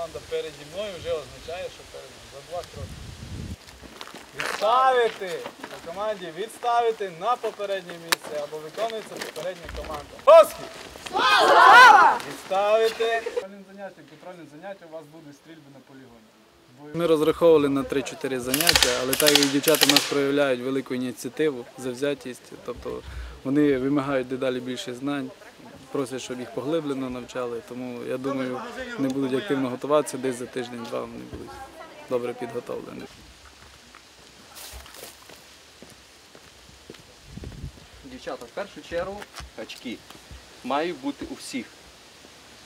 команда переді мною вже означає, що перед за два кроки. Відставити на команді відставити на попереднє місце або виконується попередня команда. Оскі! Слава! Відставити. Контрольні заняття, контрольні заняття у вас будуть стрільби на полігоні. Ми розраховували на 3-4 заняття, але так як дівчата у нас проявляють велику ініціативу, завзятість, тобто вони вимагають дедалі більше знань, просять, щоб їх поглиблено навчали. Тому я думаю, вони будуть активно готуватися, десь за тиждень-два вони будуть добре підготовлені. Дівчата, в першу чергу очки мають бути у всіх.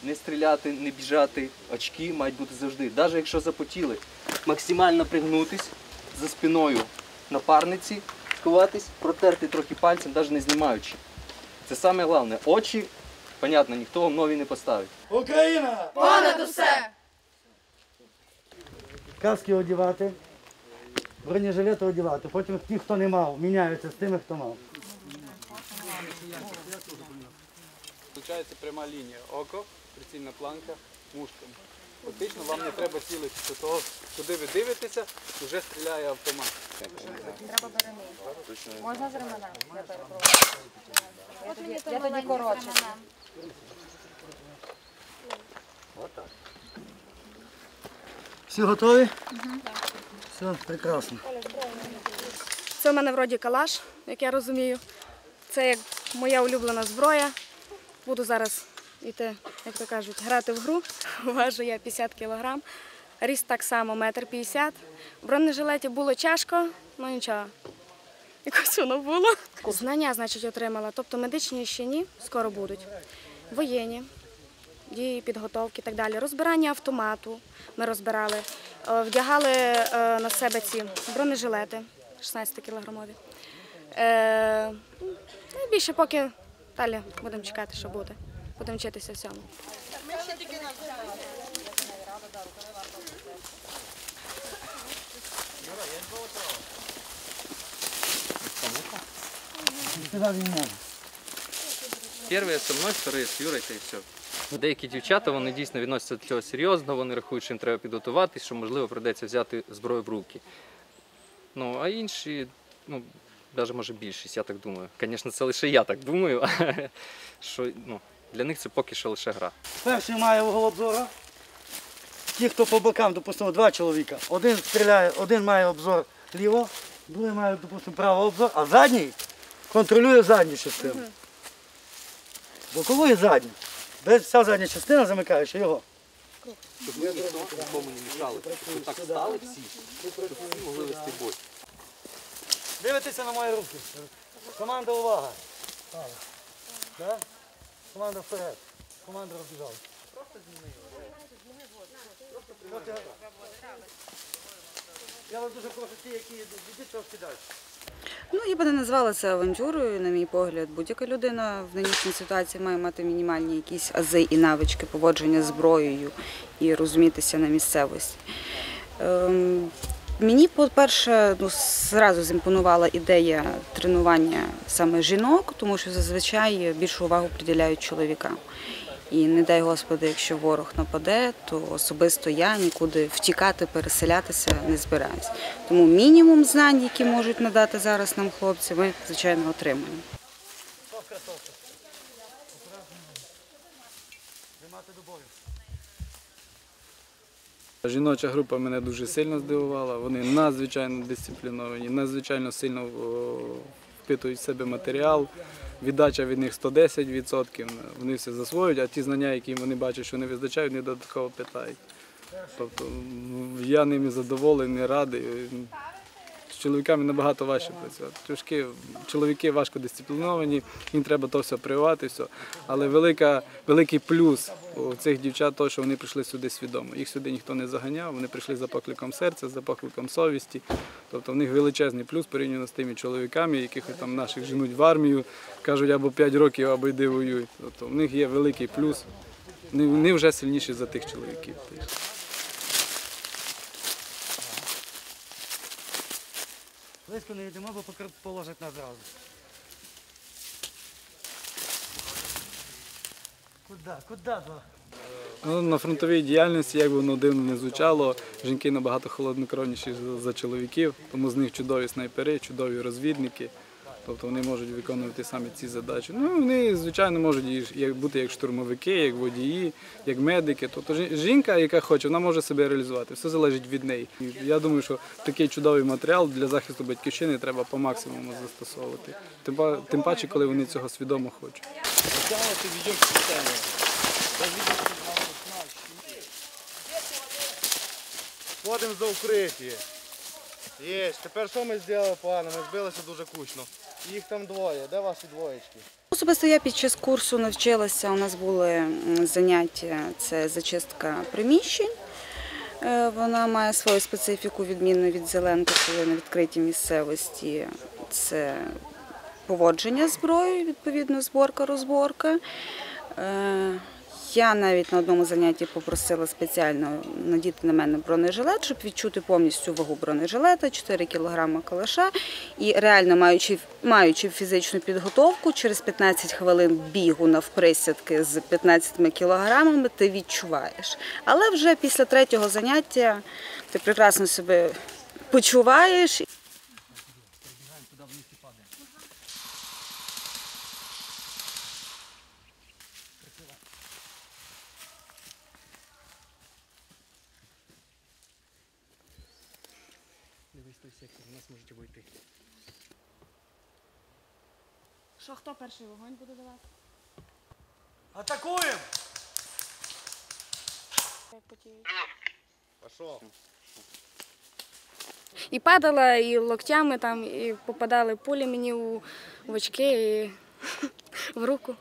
Не стріляти, не біжати, очки мають бути завжди. Навіть якщо запотіли, максимально пригнутись за спиною напарниці, сховатись, протерти трохи пальцем, навіть не знімаючи. Це саме головне. Очі, понятно, ніхто вам нові не поставить. Україна! Понад усе! Каски одягати, бронежилети одягати. Потім ті, хто не мав, міняються з тими, хто мав. Включається пряма лінія. Око, прицільна планка, мушками. Фактично вам не треба цілитися до того, куди ви дивитеся, вже стріляє автомат. Треба перемити. Можна з ремена? Я перепрошую. Я тоді, я тоді коротше. Всі готові? Все, прекрасно. Це в мене вроді калаш, як я розумію. Це як моя улюблена зброя. Буду зараз йти, як то кажуть, грати в гру. Важу я 50 кілограм. Ріст так само, метр 50. В бронежилеті було тяжко, ну нічого. Якось воно було. Знання, значить, отримала. Тобто медичні ще ні, скоро будуть. Воєнні, дії, підготовки і так далі. Розбирання автомату ми розбирали. Е, Вдягали е, на себе ці бронежилети 16-кілограмові. Е, більше поки далі будемо чекати, що буде. Будемо вчитися всьому. Сюди він може. Перший со мною, вторий з Юрою, та і все. Деякі дівчата вони дійсно відносяться до цього серйозно, вони рахують, що їм треба підготуватись, що можливо прийдеться взяти зброю в руки. Ну, а інші, ну, навіть може більшість, я так думаю. Звісно, це лише я так думаю, що ну, для них це поки що лише гра. Перший має угол обзору. Ті, хто по бокам, допустимо, два чоловіка. Один стріляє, один має обзор ліво, другий має, допустимо, право обзор, а задній контролює задню частину. Бокову і задню. Десь вся задня частина замикаючи його. Щоб ми нікому не мішали. Щоб так стали всі, щоб всі могли вести бой. Дивитеся на мої руки. Команда увага. Да? Команда вперед. Команда розбіжалася. Просто Я вас дуже прошу, ті, які йдіть трошки далі. Ну, я би не назвала це авантюрою, на мій погляд. Будь-яка людина в нинішній ситуації має мати мінімальні якісь ази і навички поводження з зброєю і розумітися на місцевості. Ем, мені, по-перше, ну, зразу зімпонувала ідея тренування саме жінок, тому що зазвичай більшу увагу приділяють чоловікам. І не дай Господи, якщо ворог нападе, то особисто я нікуди втікати, переселятися не збираюсь. Тому мінімум знань, які можуть надати зараз нам хлопці, ми звичайно отримаємо. Тримати до бою. Жіноча група мене дуже сильно здивувала. Вони надзвичайно дисципліновані, надзвичайно сильно впитують в себе матеріал. Віддача від них 110%. Вони все засвоюють, а ті знання, які вони бачать, що не визначають, вони додатково питають. Тобто я ними задоволений, радий. Чоловіками набагато важче працювати. Трошки чоловіки важко дисципліновані, їм треба то все прививати, все. Але велика, великий плюс у цих дівчат, то, що вони прийшли сюди свідомо. Їх сюди ніхто не заганяв, вони прийшли за покликом серця, за покликом совісті. Тобто в них величезний плюс порівняно з тими чоловіками, яких там наших женуть в армію, кажуть або 5 років, або йди воюй. Тобто в них є великий плюс. Вони вже сильніші за тих чоловіків. Близько не йдемо, бо положить нас зразу. Куди? Куди? Ну, на фронтовій діяльності, як би воно дивно не звучало, жінки набагато холоднокровніші за чоловіків, тому з них чудові снайпери, чудові розвідники. Тобто вони можуть виконувати саме ці задачі. Ну, вони, звичайно, можуть бути як штурмовики, як водії, як медики. Тобто жінка, яка хоче, вона може себе реалізувати. Все залежить від неї. Я думаю, що такий чудовий матеріал для захисту батьківщини треба по максимуму застосовувати. Тим паче, коли вони цього свідомо хочуть. Ходимо за укриття. Є, тепер що ми зробили погано? Ми збилися дуже кучно. Їх там двоє. Де ваші двоєчки? Особисто я під час курсу навчилася. У нас були заняття це зачистка приміщень. Е, Вона має свою специфіку, відмінно від зеленки, коли на відкритій місцевості це поводження зброї, відповідно, зборка, розборка. Я навіть на одному занятті попросила спеціально надіти на мене бронежилет, щоб відчути повністю вагу бронежилета, 4 кг калаша. І реально маючи, маючи фізичну підготовку, через 15 хвилин бігу навприсядки з 15 кілограмами ти відчуваєш. Але вже після третього заняття ти прекрасно себе почуваєш. Що хто перший вогонь буде давати? Атакуємо! Як потіють. І падала, і локтями там, і попадали пулі мені у, в очки і в руку.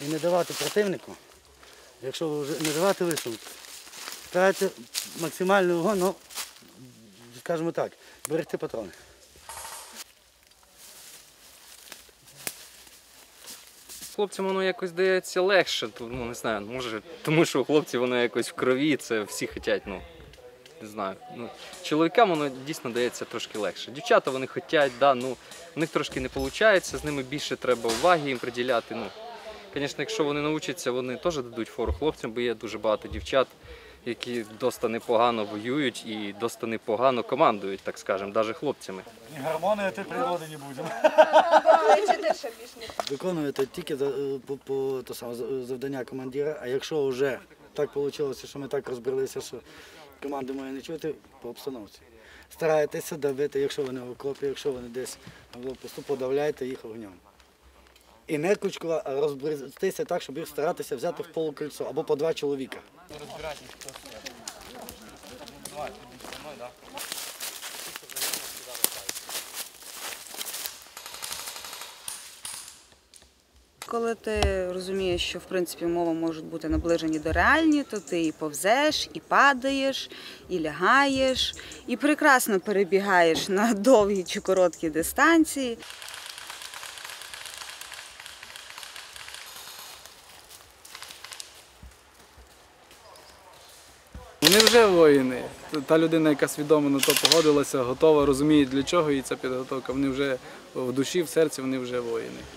І не давати противнику, якщо вже не давати висунути. Старайтеся максимально його, ну, скажімо так, берегти патрони. Хлопцям воно якось дається легше, ну не знаю, може, тому що у хлопців воно якось в крові, це всі хочуть, ну не знаю. Ну, чоловікам воно дійсно дається трошки легше. Дівчата вони хочуть, да, ну, у них трошки не виходить, з ними більше треба уваги їм приділяти. Ну, звісно, якщо вони навчаться, вони теж дадуть фору хлопцям, бо є дуже багато дівчат, які доста непогано воюють і доста непогано командують, так скажемо, навіть хлопцями. Гормони ти природи не будемо. Виконуєте тільки е, по, по то саме завдання командира, а якщо вже так вийшло, що ми так розбилися, що команди моєї не чути, по обстановці. Старайтеся давити, якщо вони в окопі, якщо вони десь на блокпосту, подавляйте їх огнем. І не кучкова, а розбрестися так, щоб їх старатися взяти в полукольцо або по два чоловіка. Коли ти розумієш, що в принципі умови можуть бути наближені до реальні, то ти і повзеш, і падаєш, і лягаєш, і прекрасно перебігаєш на довгі чи короткі дистанції. Вони вже воїни. Та людина, яка свідомо на то погодилася, готова, розуміє для чого їй ця підготовка. Вони вже в душі, в серці вони вже воїни.